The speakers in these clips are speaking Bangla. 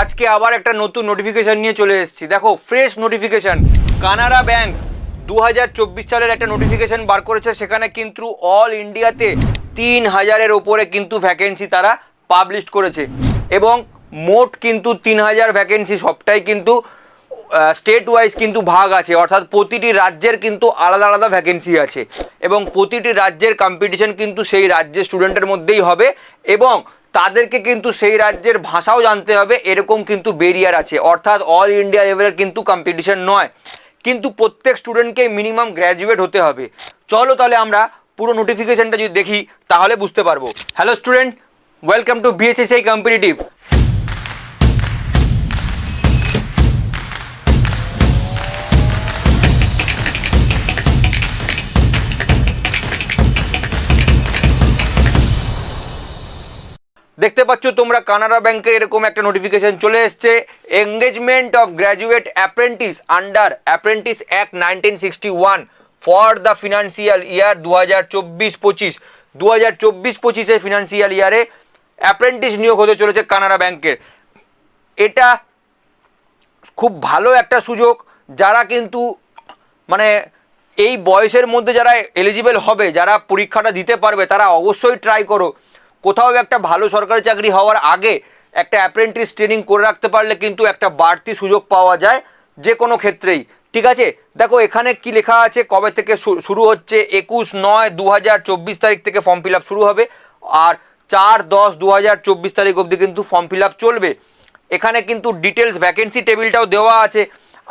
আজকে আবার একটা নতুন নোটিফিকেশন নিয়ে চলে এসেছি। দেখো ফ্রেশ নোটিফিকেশন কানাড়া ব্যাংক দু হাজার চব্বিশ সালের একটা নোটিফিকেশন বার করেছে। সেখানে কিন্তু অল ইন্ডিয়াতে তিন হাজারের ওপরে কিন্তু ভ্যাকেন্সি তারা পাবলিশ করেছে। এবং মোট কিন্তু তিন হাজার ভ্যাকেন্সি সবটাই কিন্তু স্টেট ওয়াইজ কিন্তু ভাগ আছে। অর্থাৎ প্রতিটি রাজ্যের কিন্তু আলাদা আলাদা ভ্যাকেন্সি আছে। এবং প্রতিটি রাজ্যের কম্পিটিশন কিন্তু সেই রাজ্যের স্টুডেন্টের মধ্যেই হবে। এবং তাদেরকে কিন্তু সেই রাজ্যের ভাষাও জানতে হবে। এরকম কিন্তু বেরিয়ার আছে। অর্থাৎ অল ইন্ডিয়া লেভেলের কিন্তু কম্পিটিশন নয়। কিন্তু প্রত্যেক স্টুডেন্টকে মিনিমাম গ্র্যাজুয়েট হতে হবে। চলো তাহলে আমরা পুরো নোটিফিকেশনটা যদি দেখি, তাহলে বুঝতে পারব। Hello student welcome to BSSI competitive দেখতে পাচ্ছ তোমরা কানাডা ব্যাংকের এরকম একটা নোটিফিকেশন চলে এসছে। Engagement of graduate apprentice under apprentice act nineteen sixty one for the financial year দু হাজার চব্বিশ পঁচিশ দু হাজার চব্বিশ পঁচিশের ফিনান্সিয়াল ইয়ারে অ্যাপ্রেন্টিস নিয়োগ হতে চলেছে কানাডা ব্যাংকের এটা খুব ভালো একটা সুযোগ, যারা কিন্তু মানে এই বয়সের মধ্যে যারা এলিজিবল হবে, যারা পরীক্ষাটা দিতে পারবে, তারা অবশ্যই ট্রাই করো। কোথাও একটা ভালো সরকারি চাকরি হওয়ার আগে একটা অ্যাপ্রেন্টিস ট্রেনিং করে রাখতে পারলে কিন্তু একটা বাড়তি সুযোগ পাওয়া যায় যে কোনো ক্ষেত্রেই। ঠিক আছে? দেখো, এখানে কি লেখা আছে? কবে থেকে শুরু হচ্ছে? একুশ নয় দু তারিখ থেকে ফর্ম ফিল শুরু হবে। আর চার দশ দু তারিখ অবধি কিন্তু ফর্ম ফিল চলবে। এখানে কিন্তু ডিটেলস ভ্যাকেন্সি টেবিলটাও দেওয়া আছে।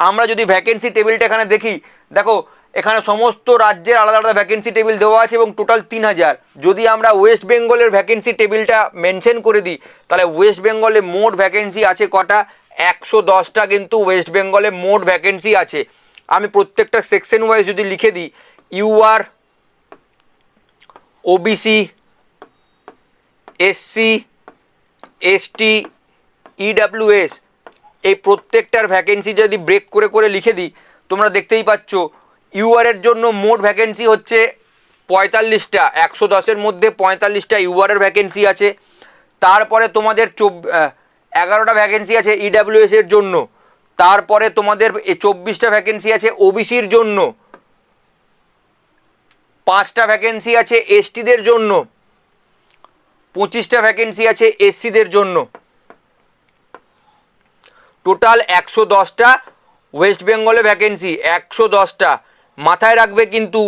আমরা যদি ভ্যাকেন্সি টেবিলটা এখানে দেখি, দেখো এখানে সমস্ত রাজ্যের আলাদা আলাদা ভ্যাকেন্সি টেবিল দেওয়া আছে এবং টোটাল তিন হাজার যদি আমরা ওয়েস্ট বেঙ্গলের ভ্যাকেন্সি টেবিলটা মেনশন করে দিই, তাহলে ওয়েস্ট বেঙ্গলে মোট ভ্যাকেন্সি আছে কটা? একশো দশটা কিন্তু ওয়েস্ট বেঙ্গলে মোট ভ্যাকেন্সি আছে। আমি প্রত্যেকটা সেকশন ওয়াইজ যদি লিখে দিই UR OBC SC ST EWS এই প্রত্যেকটার ভ্যাকেন্সি যদি ব্রেক করে করে লিখে দিই, তোমরা দেখতেই পাচ্ছ ইউআর এর জন্য মোট ভ্যাকেন্সি হচ্ছে পঁয়তাল্লিশটা, একশো দশের মধ্যে পঁয়তাল্লিশটা ইউআর এর ভ্যাকেন্সি আছে। তারপরে তোমাদের চব এগারোটা ভ্যাকেন্সি আছে ইডাব্লিউএস এর জন্য। তারপরে তোমাদের চব্বিশটা ভ্যাকেন্সি আছে ওবিসির জন্য। পাঁচটা ভ্যাকেন্সি আছে এসটিদের জন্য। পঁচিশটা ভ্যাকেন্সি আছে এসসিদের জন্য। টোটাল একশো দশটা ওয়েস্ট বেঙ্গলে ভ্যাকেন্সি, একশো দশটা। মাথায় রাখবে কিন্তু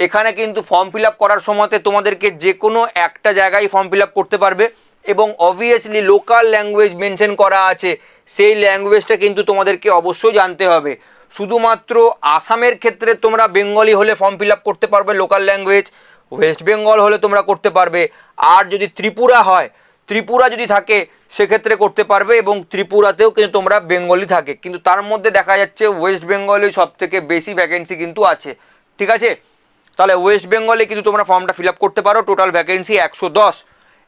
এখানে কিন্তু ফর্ম ফিল আপ করার সময়তে তোমাদেরকে যে কোনো একটা জায়গায় ফর্ম ফিল আপ করতে পারবে এবং অবভিয়াসলি লোকাল ল্যাঙ্গুয়েজ মেনশন করা আছে, সেই ল্যাঙ্গুয়েজটা কিন্তু তোমাদেরকে অবশ্যই জানতে হবে। শুধুমাত্র আসামের ক্ষেত্রে তোমরা বেঙ্গলি হলে ফর্ম ফিল আপ করতে পারবে লোকাল ল্যাঙ্গুয়েজ ওয়েস্ট বেঙ্গল হলে তোমরা করতে পারবে। আর যদি ত্রিপুরা হয় ত্রিপুরা যদি থাকে, সেক্ষেত্রে করতে পারবে এবং ত্রিপুরাতেও কিন্তু তোমরা বেঙ্গলি থাকে। কিন্তু তার মধ্যে দেখা যাচ্ছে ওয়েস্ট বেঙ্গলে সব থেকে বেশি ভ্যাকেন্সি কিন্তু আছে। ঠিক আছে? তাহলে ওয়েস্ট বেঙ্গলে কিন্তু তোমরা ফর্মটা ফিল করতে পারো। টোটাল ভ্যাকেন্সি একশো দশ।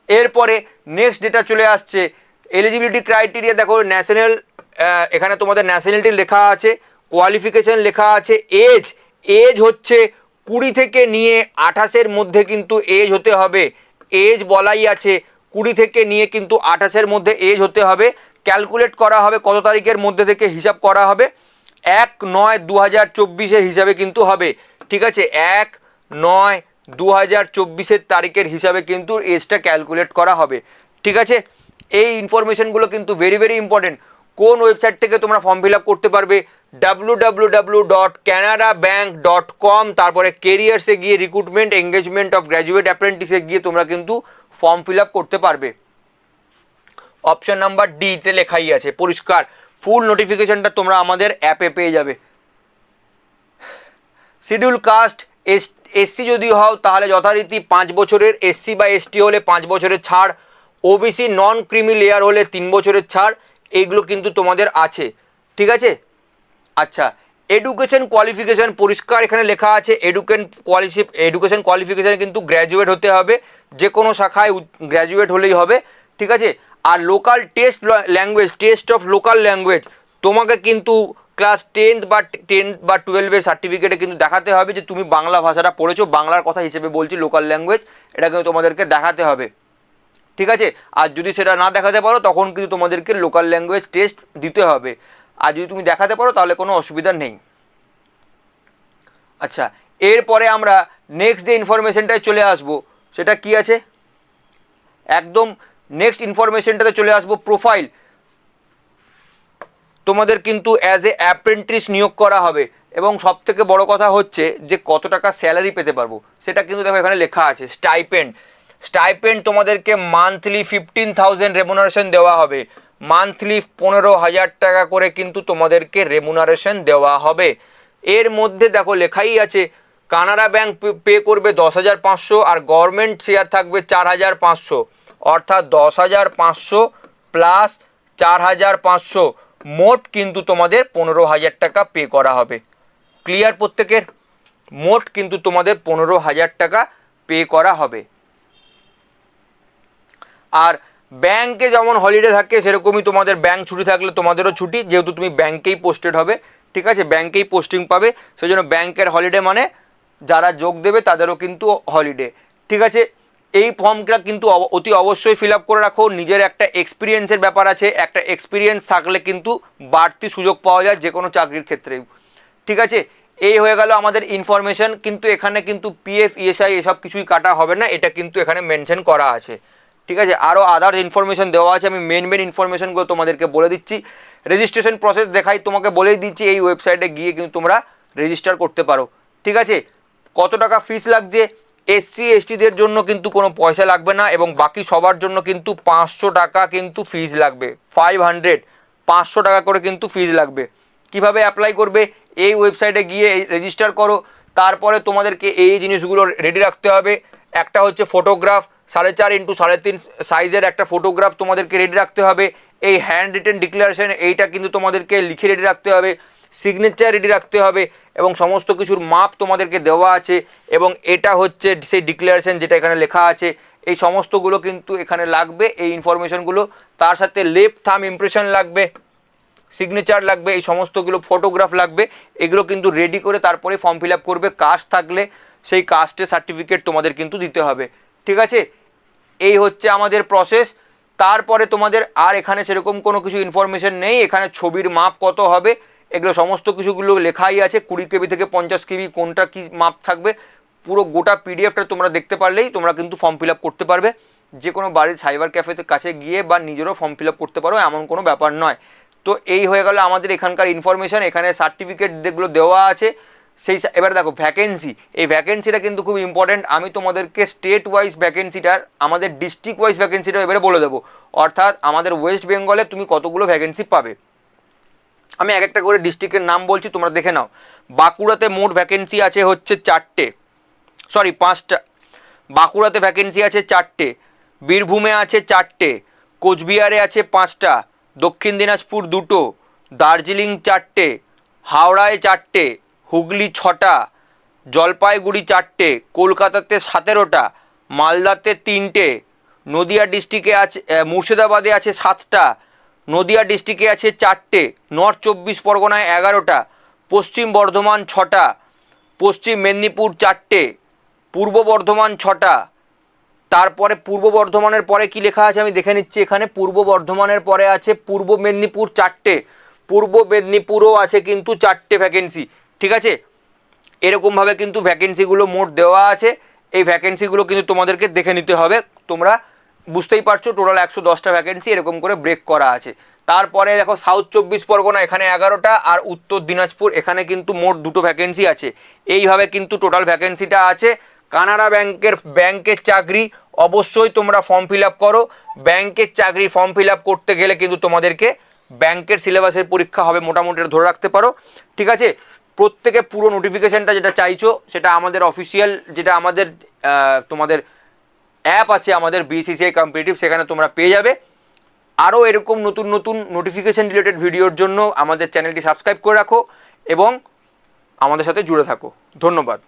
এরপরে নেক্সট ডেটা চলে আসছে এলিজিবিলিটি ক্রাইটেরিয়া দেখো ন্যাশনাল এখানে তোমাদের ন্যাশনালিটি লেখা আছে কোয়ালিফিকেশন লেখা আছে এজ এজ হচ্ছে কুড়ি থেকে নিয়ে আঠাশের মধ্যে কিন্তু এজ হতে হবে। এজ বলাই আছে কুড়ি থেকে নিয়ে কিন্তু আঠাশের মধ্যে এজ হতে হবে। ক্যালকুলেট করা হবে কত তারিখের মধ্যে থেকে হিসাব করা হবে। এক নয় দু হাজার চব্বিশের হিসাবে কিন্তু হবে। ঠিক আছে? এক নয় দু হাজার চব্বিশের তারিখের হিসাবে কিন্তু এজটা ক্যালকুলেট করা হবে। ঠিক আছে? এই ইনফরমেশনগুলো কিন্তু ভেরি ভেরি ইম্পর্টেন্ট কোন ওয়েবসাইট থেকে তোমরা ফর্ম ফিল আপ করতে পারবে? W W dot dot com তারপরে কেরিয়ার্সে গিয়ে রিক্রুটমেন্ট এঙ্গেজমেন্ট অফ গ্র্যাজুয়েট অ্যাপ্রেন্টিসে গিয়ে তোমরা কিন্তু ফর্ম ফিল করতে পারবে। অপশন নাম্বার ডিতে লেখাই আছে, পরিষ্কার। ফুল নোটিফিকেশনটা তোমরা আমাদের অ্যাপে পেয়ে যাবে। শিডিউল কাস্ট এস এসসি যদি হও, তাহলে যথারীতি পাঁচ বছরের এসসি বা এসটি হলে পাঁচ বছরের ছাড়। ওবিসি নন ক্রিমি লেয়ার হলে তিন বছরের ছাড়। এইগুলো কিন্তু তোমাদের আছে। ঠিক আছে? আচ্ছা এডুকেশন কোয়ালিফিকেশন পরিষ্কার এখানে লেখা আছে। এডুকেন কোয়ালিফি এডুকেশন কোয়ালিফিকেশান কিন্তু গ্র্যাজুয়েট হতে হবে। যে কোনো শাখায় গ্র্যাজুয়েট হলেই হবে, ঠিক আছে? আর local test language test of local language তোমাকে কিন্তু ক্লাস টেন্থ বা টেন্থ বা টুয়েলভের সার্টিফিকেটে কিন্তু দেখাতে হবে যে তুমি বাংলা ভাষাটা পড়েছো, বাংলার কথা হিসেবে বলছি লোকাল ল্যাঙ্গুয়েজ এটা কিন্তু তোমাদেরকে দেখাতে হবে। ঠিক আছে? আর যদি সেটা না দেখাতে পারো, তখন কিন্তু তোমাদেরকে লোকাল ল্যাঙ্গুয়েজ টেস্ট দিতে হবে। আর যদি তুমি দেখাতে পারো, তাহলে কোনো অসুবিধা নেই। আচ্ছা এরপরে আমরা নেক্সট যে ইনফরমেশনটায় চলে আসব সেটা কি আছে? একদম নেক্সট ইনফরমেশনটাতে চলে আসব প্রোফাইল তোমাদের কিন্তু অ্যাজ এ অ্যাপ্রেন্টিস নিয়োগ করা হবে। এবং সব থেকে বড় কথা হচ্ছে যে কত টাকা স্যালারি পেতে পারব, সেটা কিন্তু দেখো এখানে লেখা আছে স্টাইপেন্ড স্টাইপেন্ড তোমাদেরকে মান্থলি ফিফটিন থাউজেন্ড রেমুনারেশন দেওয়া হবে। মান্থলি পনেরো হাজার টাকা করে কিন্তু তোমাদেরকে রেমুনারেশন দেওয়া হবে। এর মধ্যে দেখো লেখাই আছে কানাড়া ব্যাংক পে করবে দশ হাজার পাঁচশো আর গভর্নমেন্ট শেয়ার থাকবে চার হাজার পাঁচশো। অর্থাৎ দশ হাজার পাঁচশো প্লাস চার হাজার পাঁচশো। মোট কিন্তু তোমাদের পনেরো হাজার টাকা পে করা হবে। ক্লিয়ার প্রত্যেকের? মোট কিন্তু তোমাদের পনেরো হাজার টাকা পে করা হবে। আর ব্যাংকে যেমন হলিডে থাকে, সেরকমই তোমাদের ব্যাংক ছুটি থাকলে তোমাদেরও ছুটি, যেহেতু তুমি ব্যাংকেই পোস্টেড হবে। ঠিক আছে? ব্যাংকেই পোস্টিং পাবে। সেই জন্য ব্যাংকের হলিডে মানে যারা যোগ দেবে তাদেরও কিন্তু হলিডে ঠিক আছে? এই ফর্মটা কিন্তু অতি অবশ্যই ফিল আপ করে রাখো। নিজের একটা এক্সপিরিয়েন্সের ব্যাপার আছে। একটা এক্সপিরিয়েন্স থাকলে কিন্তু বাড়তি সুযোগ পাওয়া যায় যে কোনো চাকরির ক্ষেত্রেই ঠিক আছে? এই হয়ে গেল আমাদের ইনফরমেশন কিন্তু এখানে কিন্তু পিএফ ইএসআই এসব কিছুই কাটা হবে না। এটা কিন্তু এখানে মেনশন করা আছে। ঠিক আছে? আরও আদার ইনফরমেশন দেওয়া আছে। আমি মেন মেন ইনফরমেশনগুলো তোমাদেরকে বলে দিচ্ছি। রেজিস্ট্রেশন প্রসেস দেখাই। তোমাকে বলেই দিচ্ছি, এই ওয়েবসাইটে গিয়ে কিন্তু তোমরা রেজিস্টার করতে পারো। ঠিক আছে? কত টাকা ফিস লাগছে? এসসি এসটিদের জন্য কিন্তু কোনো পয়সা লাগবে না এবং বাকি সবার জন্য কিন্তু পাঁচশো টাকা কিন্তু ফিজ লাগবে। ফাইভ হান্ড্রেড পাঁচশো টাকা করে কিন্তু ফিজ লাগবে। কীভাবে অ্যাপ্লাই করবে? এই ওয়েবসাইটে গিয়ে রেজিস্টার করো। তারপরে তোমাদেরকে এই জিনিসগুলো রেডি রাখতে হবে। একটা হচ্ছে ফটোগ্রাফ সাড়ে চার ইন্টু সাড়ে তিন সাইজের একটা ফটোগ্রাফ তোমাদেরকে রেডি রাখতে হবে। এই হ্যান্ড রিটেন ডিক্লারেশন এইটা কিন্তু তোমাদেরকে লিখে রেডি রাখতে হবে। সিগনেচার রেডি রাখতে হবে এবং সমস্ত কিছুর মাপ তোমাদেরকে দেওয়া আছে এবং এটা হচ্ছে সেই ডিক্লারেশন যেটা এখানে লেখা আছে। এই সমস্তগুলো কিন্তু এখানে লাগবে, এই ইনফরমেশনগুলো তার সাথে লেফট থাম ইমপ্রেশন লাগবে সিগনেচার লাগবে, এই সমস্তগুলো ফটোগ্রাফ লাগবে। এগুলো কিন্তু রেডি করে তারপরে ফর্ম ফিল করবে কাস্ট থাকলে সেই কাস্টের সার্টিফিকেট তোমাদের কিন্তু দিতে হবে। ঠিক আছে? এই হচ্ছে আমাদের প্রসেস তারপরে তোমাদের আর এখানে সেরকম কোনো কিছু ইনফরমেশন নেই। এখানে ছবির মাপ কত হবে এগুলো সমস্ত কিছুগুলো লেখাই আছে, কুড়ি কেবি থেকে পঞ্চাশ কেবি কোনটা কি মাপ থাকবে, পুরো গোটা পিডিএফটা তোমরা দেখতে পারলেই তোমরা কিন্তু ফর্ম ফিল আপ করতে পারবে। যে কোনো বাড়ির সাইবার ক্যাফেতে কাছে গিয়ে বা নিজেরও ফর্ম ফিল আপ করতে পারো, এমন কোনো ব্যাপার নয়। তো এই হয়ে গেল আমাদের এখানকার ইনফরমেশন এখানে সার্টিফিকেট যেগুলো দেওয়া আছে, সেই এবার দেখো ভ্যাকেন্সি এই ভ্যাকেন্সিটা কিন্তু খুব ইম্পর্টেন্ট আমি তোমাদেরকে স্টেট ওয়াইজ ভ্যাকেন্সিটার আমাদের ডিস্ট্রিক্ট ওয়াইজ ভ্যাকেন্সিটা এবারে বলে দেবো। অর্থাৎ আমাদের ওয়েস্ট বেঙ্গলে তুমি কতগুলো ভ্যাকেন্সি পাবে? আমি এক একটা করে ডিস্ট্রিক্টের নাম বলছি, তোমরা দেখে নাও। বাঁকুড়াতে মোট ভ্যাকেন্সি আছে হচ্ছে চারটে। সরি পাঁচটা। বাঁকুড়াতে ভ্যাকেন্সি আছে চারটে। বীরভূমে আছে চারটে। কোচবিহারে আছে পাঁচটা। দক্ষিণ দিনাজপুর দুটো। দার্জিলিং চারটে। হাওড়ায় চারটে। হুগলি ছটা। জলপাইগুড়ি চারটে। কলকাতাতে সতেরোটা। মালদাতে তিনটে। নদিয়া ডিস্ট্রিক্টে আছে মুর্শিদাবাদে আছে সাতটা। নদিয়া ডিস্ট্রিক্টে আছে চারটে, নর্থ চব্বিশ পরগনায় এগারোটা, পশ্চিম বর্ধমান ছটা, পশ্চিম মেদিনীপুর চারটে, পূর্ব বর্ধমান ছটা। তারপরে পূর্ব বর্ধমানের পরে কি লেখা আছে আমি দেখে নিচ্ছি এখানে। পূর্ব বর্ধমানের পরে আছে পূর্ব মেদিনীপুর চারটে, পূর্ব মেদিনীপুরও আছে কিন্তু চারটে ভ্যাকেন্সি ঠিক আছে? এরকমভাবে কিন্তু ভ্যাকেন্সিগুলো মোট দেওয়া আছে। এই ভ্যাকেন্সিগুলো কিন্তু তোমাদেরকে দেখে নিতে হবে। তোমরা বুঝতেই পারছ টোটাল একশো দশটা ভ্যাকেন্সি এরকম করে ব্রেক করা আছে। তারপরে দেখো সাউথ চব্বিশ পরগনা, এখানে এগারোটা, আর উত্তর দিনাজপুর, এখানে কিন্তু মোট দুটো ভ্যাকেন্সি আছে। এইভাবে কিন্তু টোটাল ভ্যাকেন্সিটা আছে। কানাড়া ব্যাংকের ব্যাংকের চাকরি, অবশ্যই তোমরা ফর্ম ফিল আপ করো। ব্যাংকের চাকরি ফর্ম ফিল আপ করতে গেলে কিন্তু তোমাদেরকে ব্যাংকের সিলেবাসের পরীক্ষা হবে, মোটামুটি ধরে রাখতে পারো। ঠিক আছে? প্রত্যেকে পুরো নোটিফিকেশানটা যেটা চাইছো, সেটা আমাদের অফিসিয়াল যেটা আমাদের তোমাদের অ্যাপ আছে আমাদের বিসিসিআই কম্পিটিভ সেখানে তোমরা পেয়ে যাবে। আরও এরকম নতুন নতুন নোটিফিকেশান রিলেটেড ভিডিওর জন্য আমাদের চ্যানেলটি সাবস্ক্রাইব করে রাখো এবং আমাদের সাথে জুড়ে থাকো। ধন্যবাদ।